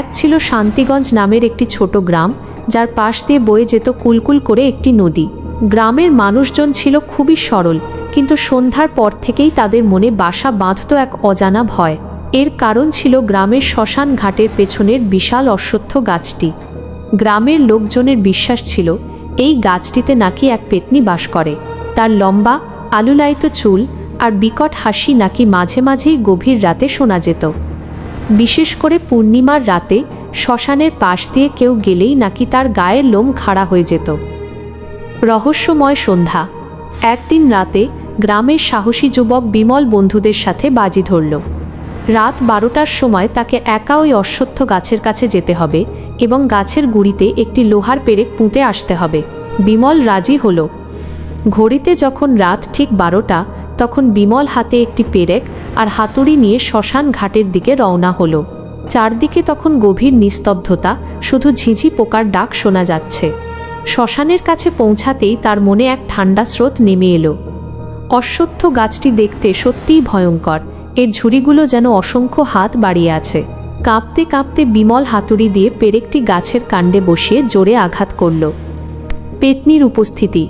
এক ছিল শান্তিগঞ্জ নামের একটি ছোট গ্রাম, যার পাশ দিয়ে বয়ে যেত কুলকুল করে একটি নদী। গ্রামের মানুষজন ছিল খুবই সরল, কিন্তু সন্ধ্যার পর থেকেই তাদের মনে বাসা বাঁধত এক অজানা ভয়। এর কারণ ছিল গ্রামের শ্মশান ঘাটের পেছনের বিশাল অশ্বত্থ গাছটি। গ্রামের লোকজনের বিশ্বাস ছিল, এই গাছটিতে নাকি এক পেতনি বাস করে। তার লম্বা আলুলায়িত চুল আর বিকট হাসি নাকি মাঝে মাঝেই গভীর রাতে শোনা যেত। বিশেষ করে পূর্ণিমার রাতে শ্মশানের পাশ দিয়ে কেউ গেলেই নাকি তার গায়ের লোম খাড়া হয়ে যেত। রহস্যময় সন্ধ্যা। একদিন রাতে গ্রামের সাহসী যুবক বিমল বন্ধুদের সাথে বাজি ধরল। রাত বারোটার সময় তাকে একা ওই অশ্বত্থ গাছের কাছে যেতে হবে এবং গাছের গুড়িতে একটি লোহার পেরেক পুঁতে আসতে হবে। বিমল রাজি হলো। ঘড়িতে যখন রাত ঠিক বারোটা তখন বিমল হাতে একটি পেরেক আর হাতুড়ি নিয়ে শ্মশান ঘাটের দিকে রওনা হলো। চারদিকে তখন গভীর নিস্তব্ধতা, শুধু ঝিঝি পোকার ডাক শোনা যাচ্ছে। শ্মশানের কাছে পৌঁছাতেই তার মনে এক ঠান্ডা স্রোত নেমে এলো। অশ্বত্থ গাছটি দেখতে সত্যিই ভয়ঙ্কর, এর ঝুড়িগুলো যেন অসংখ্য হাত বাড়িয়ে আছে। কাঁপতে কাঁপতে বিমল হাতুড়ি দিয়ে পেরেকটি গাছের কাণ্ডে বসিয়ে জোরে আঘাত করল। পেতনির উপস্থিতি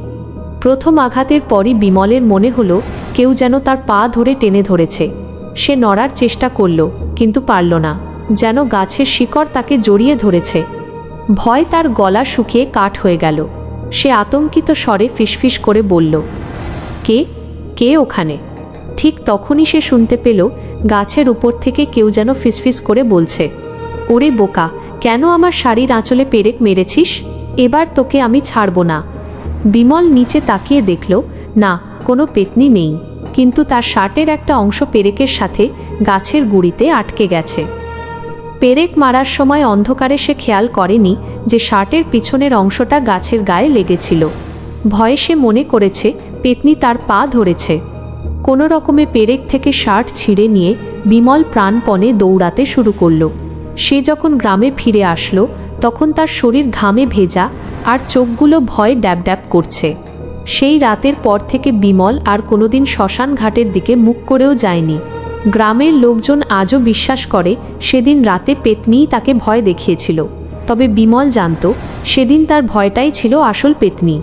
প্রথম আঘাতের পরই বিমলের মনে হলো কেউ যেন তার পা ধরে টেনে ধরেছে। সে নড়ার চেষ্টা করল, কিন্তু পারল না, যেন গাছের শিকড় তাকে জড়িয়ে ধরেছে। ভয় তার গলা শুকিয়ে কাঠ হয়ে গেল। সে আতঙ্কিত স্বরে ফিসফিস করে বলল, কে? কে ওখানে? ঠিক তখনই সে শুনতে পেল, গাছের উপর থেকে কেউ যেন ফিসফিস করে বলছে, ওরে বোকা, কেন আমার শাড়ির আঁচলে পেরেক মেরেছিস? এবার তোকে আমি ছাড়ব না। বিমল নিচে তাকিয়ে দেখল, না, কোনো পেতনি নেই। কিন্তু তার শার্টের একটা অংশ পেরেকের সাথে গাছের গুড়িতে আটকে গেছে। পেরেক মারার সময় অন্ধকারে সে খেয়াল করেনি যে শার্টের পিছনের অংশটা গাছের গায়ে লেগেছিল। ভয়ে সে মনে করেছে, পেতনি তার পা ধরেছে। কোনো রকমে পেরেক থেকে শার্ট ছিঁড়ে নিয়ে বিমল প্রাণপণে দৌড়াতে শুরু করল। সে যখন গ্রামে ফিরে আসলো, তখন তার শরীর ঘামে ভেজা আর চোখগুলো ভয়ে ড্যাব ড্যাব করছে। সেই রাতের পর থেকে বিমল আর কোনোদিন শ্মশান ঘাটের দিকে মুখ করেও যায়নি। গ্রামের লোকজন আজও বিশ্বাস করে, সেদিন রাতে পেতনিই তাকে ভয় দেখিয়েছিল। তবে বিমল জানত, সেদিন তার ভয়টাই ছিল আসল পেতনি।